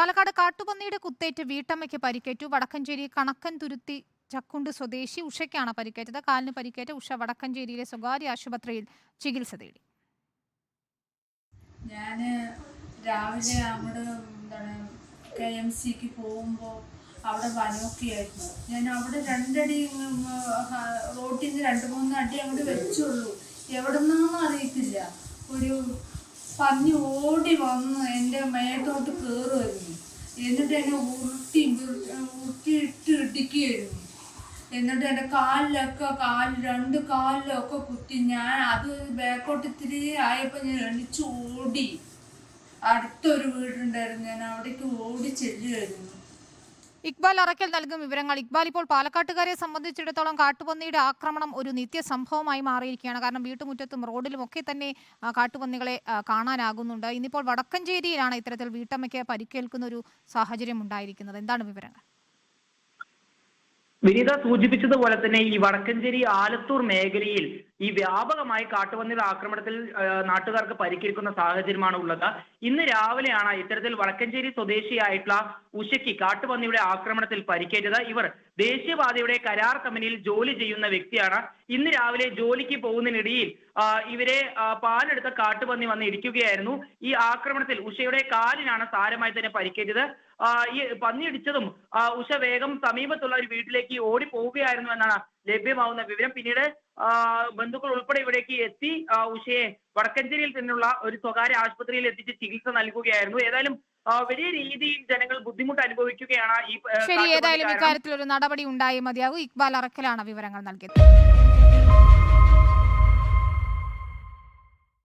പാലക്കാട് കാട്ടുപന്നിയുടെ കുത്തേറ്റ് വീട്ടമ്മയ്ക്ക് പരിക്കേറ്റു. വടക്കഞ്ചേരി കണക്കൻ തുരുത്തി ചക്കുണ്ട് സ്വദേശി ഉഷയ്ക്കാണ് പരിക്കേറ്റത്. കാലിന് പരിക്കേറ്റ ഉഷ വടക്കഞ്ചേരിയിലെ സ്വകാര്യ ആശുപത്രിയിൽ ചികിത്സ തേടി. ഞാൻ രാവിലെ അവിടെ എന്താണ് കെ എം സിക്ക് പോകുമ്പോൾ അവിടെ വനോക്കിയായിരുന്നു ഞാൻ അവിടെ രണ്ടടി റോട്ടിന് രണ്ട് മൂന്ന് അടി അങ്ങോട്ട് വെച്ചുള്ളൂ. എവിടെന്നാന്ന് അറിയത്തില്ല. ഒരു പന്നി ഓടി വന്ന് എന്റെ മേത്തോട്ട് കയറുമായിരുന്നു എന്നിട്ട് എന്നെ ഉരുട്ടി ഉരുട്ടി ഇട്ട് ഇടിക്കുകയായിരുന്നു എന്നിട്ട് എന്റെ കാലിലൊക്കെ കാലിൽ രണ്ട് കാലിലൊക്കെ കുത്തി ഞാൻ അത് ബാക്കോട്ട് ഇത്തിരി ആയപ്പോൾ ഞാൻ എണിച്ച് ഓടി. അടുത്തൊരു വീടുണ്ടായിരുന്നു ഞാൻ അവിടേക്ക് ഓടി ചെല്ലുമായിരുന്നു ഇക്ബാൽ അറക്കൽ നൽകും വിവരങ്ങൾ. ഇക്ബാൽ ഇപ്പോൾ പാലക്കാട്ടുകാരെ സംബന്ധിച്ചിടത്തോളം കാട്ടുപന്നിയുടെ ആക്രമണം ഒരു നിത്യസംഭവമായി മാറിയിരിക്കുകയാണ്. കാരണം വീട്ടുമുറ്റത്തും റോഡിലും ഒക്കെ തന്നെ കാട്ടുപന്നികളെ കാണാനാകുന്നുണ്ട്. ഇന്നിപ്പോൾ വടക്കഞ്ചേരിയിലാണ് ഇത്തരത്തിൽ വീട്ടമ്മയ്ക്ക് പരിക്കേൽക്കുന്ന ഒരു സാഹചര്യം ഉണ്ടായിരിക്കുന്നത്. എന്താണ് വിവരങ്ങൾ? വിനീത സൂചിപ്പിച്ചതുപോലെ തന്നെ ഈ വടക്കഞ്ചേരി ആലത്തൂർ മേഖലയിൽ ഈ വ്യാപകമായി കാട്ടുപന്നിയുടെ ആക്രമണത്തിൽ നാട്ടുകാർക്ക് പരിക്കേൽക്കുന്ന സാഹചര്യമാണ് ഉള്ളത് ഇന്ന് രാവിലെയാണ് ഇത്തരത്തിൽ വടക്കഞ്ചേരി സ്വദേശിയായിട്ടുള്ള ഉഷയ്ക്ക് കാട്ടുപന്നിയുടെ ആക്രമണത്തിൽ പരിക്കേറ്റത് ഇവർ ദേശീയപാതയുടെ കരാർ കമ്പനിയിൽ ജോലി ചെയ്യുന്ന വ്യക്തിയാണ്. ഇന്ന് രാവിലെ ജോലിക്ക് പോകുന്നതിനിടയിൽ ഇവരെ പാലെടുത്ത കാട്ടുപന്നി വന്ന് ഇടിക്കുകയായിരുന്നു. ഈ ആക്രമണത്തിൽ ഉഷയുടെ കാലിനാണ് സാരമായി തന്നെ പരിക്കേറ്റത്. ഈ പന്നി ഇടിച്ചതും ഉഷ വേഗം സമീപത്തുള്ള ഒരു വീട്ടിലേക്ക് ഓടി പോവുകയായിരുന്നു എന്നാണ് ലഭ്യമാവുന്ന വിവരം. പിന്നീട് ബന്ധുക്കൾ ഉൾപ്പെടെ ഇവിടേക്ക് എത്തി ഉഷയെ വടക്കഞ്ചേരിയിൽ തന്നെയുള്ള ഒരു സ്വകാര്യ ആശുപത്രിയിൽ എത്തിച്ച് ചികിത്സ നൽകുകയായിരുന്നു. ഏതായാലും വലിയ രീതിയിൽ ജനങ്ങൾ ബുദ്ധിമുട്ട് അനുഭവിക്കുകയാണ് ഈ ശരി ഏതായാലും. ഇക്കാര്യത്തിൽ ഒരു നടപടി ഉണ്ടായി മതിയാകും ഇക്ബാൽ അറക്കലാണ് വിവരങ്ങൾ നൽകിയത്